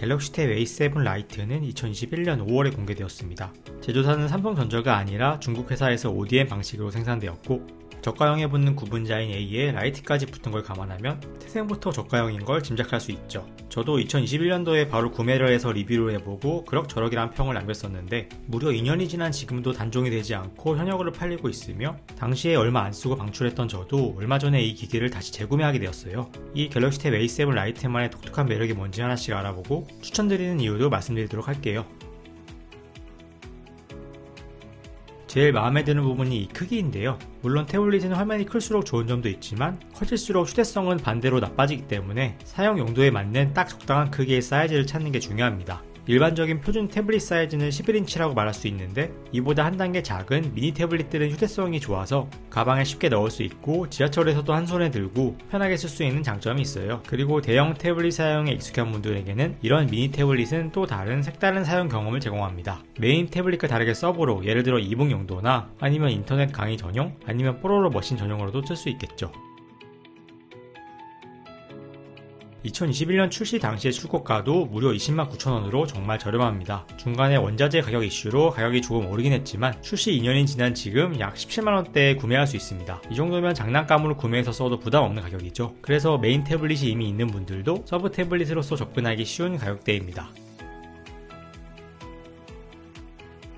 갤럭시 탭 A7 라이트는 2021년 5월에 공개되었습니다. 제조사는 삼성전자가 아니라 중국 회사에서 ODM 방식으로 생산되었고 저가형에 붙는 구분자인 A에 라이트까지 붙은 걸 감안하면 태생부터 저가형인 걸 짐작할 수 있죠. 저도 2021년도에 바로 구매를 해서 리뷰를 해보고 그럭저럭이란 평을 남겼었는데 무려 2년이 지난 지금도 단종이 되지 않고 현역으로 팔리고 있으며 당시에 얼마 안 쓰고 방출했던 저도 얼마 전에 이 기기를 다시 재구매하게 되었어요. 이 갤럭시 탭 A7 라이트만의 독특한 매력이 뭔지 하나씩 알아보고 추천드리는 이유도 말씀드리도록 할게요. 제일 마음에 드는 부분이 이 크기인데요. 물론 태블릿은 화면이 클수록 좋은 점도 있지만 커질수록 휴대성은 반대로 나빠지기 때문에 사용 용도에 맞는 딱 적당한 크기의 사이즈를 찾는 게 중요합니다. 일반적인 표준 태블릿 사이즈는 11인치라고 말할 수 있는데 이보다 한 단계 작은 미니 태블릿들은 휴대성이 좋아서 가방에 쉽게 넣을 수 있고 지하철에서도 한 손에 들고 편하게 쓸 수 있는 장점이 있어요. 그리고 대형 태블릿 사용에 익숙한 분들에게는 이런 미니 태블릿은 또 다른 색다른 사용 경험을 제공합니다. 메인 태블릿과 다르게 서브로 예를 들어 이북 용도나 아니면 인터넷 강의 전용 아니면 뽀로로 머신 전용으로도 쓸 수 있겠죠. 2021년 출시 당시의 출고가도 무려 20만 9천원으로 정말 저렴합니다. 중간에 원자재 가격 이슈로 가격이 조금 오르긴 했지만 출시 2년이 지난 지금 약 17만원대에 구매할 수 있습니다. 이 정도면 장난감으로 구매해서 써도 부담 없는 가격이죠. 그래서 메인 태블릿이 이미 있는 분들도 서브 태블릿으로서 접근하기 쉬운 가격대입니다.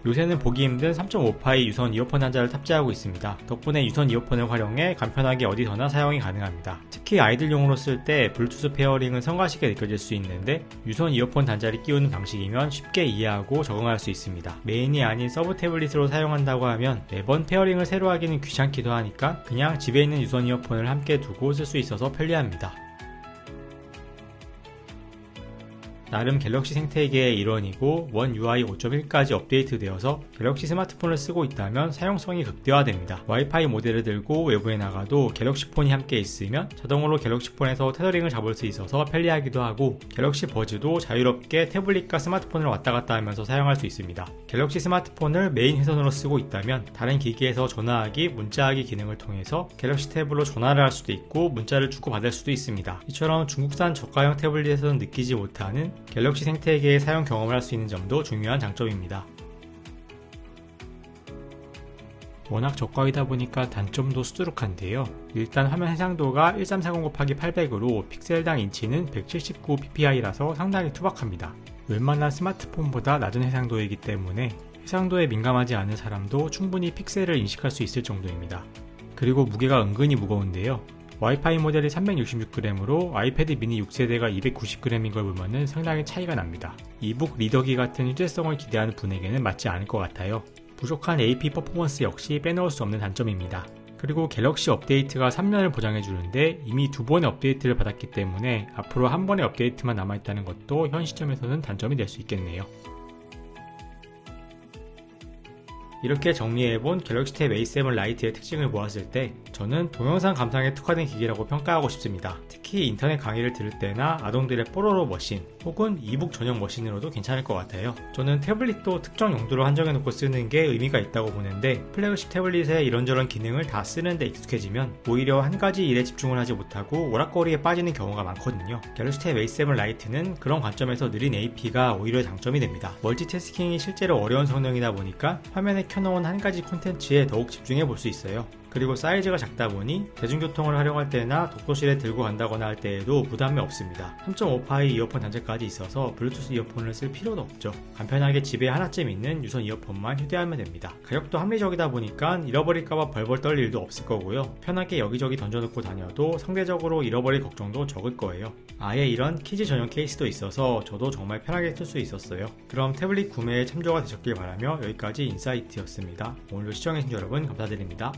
요새는 보기 힘든 3.5파이 유선 이어폰 단자를 탑재하고 있습니다. 덕분에 유선 이어폰을 활용해 간편하게 어디서나 사용이 가능합니다. 특히 아이들용으로 쓸 때 블루투스 페어링은 성가시게 느껴질 수 있는데 유선 이어폰 단자를 끼우는 방식이면 쉽게 이해하고 적응할 수 있습니다. 메인이 아닌 서브 태블릿으로 사용한다고 하면 매번 페어링을 새로 하기는 귀찮기도 하니까 그냥 집에 있는 유선 이어폰을 함께 두고 쓸 수 있어서 편리합니다. 나름 갤럭시 생태계의 일원이고 원 UI 5.1까지 업데이트되어서 갤럭시 스마트폰을 쓰고 있다면 사용성이 극대화됩니다. 와이파이 모델을 들고 외부에 나가도 갤럭시 폰이 함께 있으면 자동으로 갤럭시 폰에서 테더링을 잡을 수 있어서 편리하기도 하고 갤럭시 버즈도 자유롭게 태블릿과 스마트폰을 왔다 갔다 하면서 사용할 수 있습니다. 갤럭시 스마트폰을 메인 회선으로 쓰고 있다면 다른 기기에서 전화하기, 문자하기 기능을 통해서 갤럭시 탭으로 전화를 할 수도 있고 문자를 주고받을 수도 있습니다. 이처럼 중국산 저가형 태블릿에서는 느끼지 못하는 갤럭시 생태계의 사용 경험을 할 수 있는 점도 중요한 장점입니다. 워낙 저가이다 보니까 단점도 수두룩한데요. 일단 화면 해상도가 1340 곱하기 800으로 픽셀당 인치는 179 ppi라서 상당히 투박합니다. 웬만한 스마트폰보다 낮은 해상도이기 때문에 해상도에 민감하지 않은 사람도 충분히 픽셀을 인식할 수 있을 정도입니다. 그리고 무게가 은근히 무거운데요. 와이파이 모델이 366g으로 아이패드 미니 6세대가 290g인 걸 보면 상당히 차이가 납니다. 이북 리더기 같은 휴대성을 기대하는 분에게는 맞지 않을 것 같아요. 부족한 AP 퍼포먼스 역시 빼놓을 수 없는 단점입니다. 그리고 갤럭시 업데이트가 3년을 보장해주는데 이미 두 번의 업데이트를 받았기 때문에 앞으로 한 번의 업데이트만 남아있다는 것도 현 시점에서는 단점이 될 수 있겠네요. 이렇게 정리해본 갤럭시 탭 A7 라이트의 특징을 보았을 때 저는 동영상 감상에 특화된 기기라고 평가하고 싶습니다. 특히 인터넷 강의를 들을 때나 아동들의 뽀로로 머신 혹은 이북 전용 머신으로도 괜찮을 것 같아요. 저는 태블릿도 특정 용도로 한정해놓고 쓰는 게 의미가 있다고 보는데 플래그십 태블릿에 이런저런 기능을 다 쓰는데 익숙해지면 오히려 한 가지 일에 집중을 하지 못하고 오락거리에 빠지는 경우가 많거든요. 갤럭시 탭 A7 라이트는 그런 관점에서 느린 AP가 오히려 장점이 됩니다. 멀티태스킹이 실제로 어려운 성능이다 보니까 화면에 켜놓은 한 가지 콘텐츠에 더욱 집중해 볼 수 있어요. 그리고 사이즈가 작다 보니 대중교통을 활용할 때나 독서실에 들고 간다거나 할 때에도 부담이 없습니다. 3.5파이 이어폰 단자까지 있어서 블루투스 이어폰을 쓸 필요도 없죠. 간편하게 집에 하나쯤 있는 유선 이어폰만 휴대하면 됩니다. 가격도 합리적이다 보니까 잃어버릴까봐 벌벌 떨 일도 없을 거고요. 편하게 여기저기 던져놓고 다녀도 상대적으로 잃어버릴 걱정도 적을 거예요. 아예 이런 키즈 전용 케이스도 있어서 저도 정말 편하게 쓸 수 있었어요. 그럼 태블릿 구매에 참조가 되셨길 바라며 여기까지 인사이트였습니다. 오늘도 시청해주신 여러분 감사드립니다.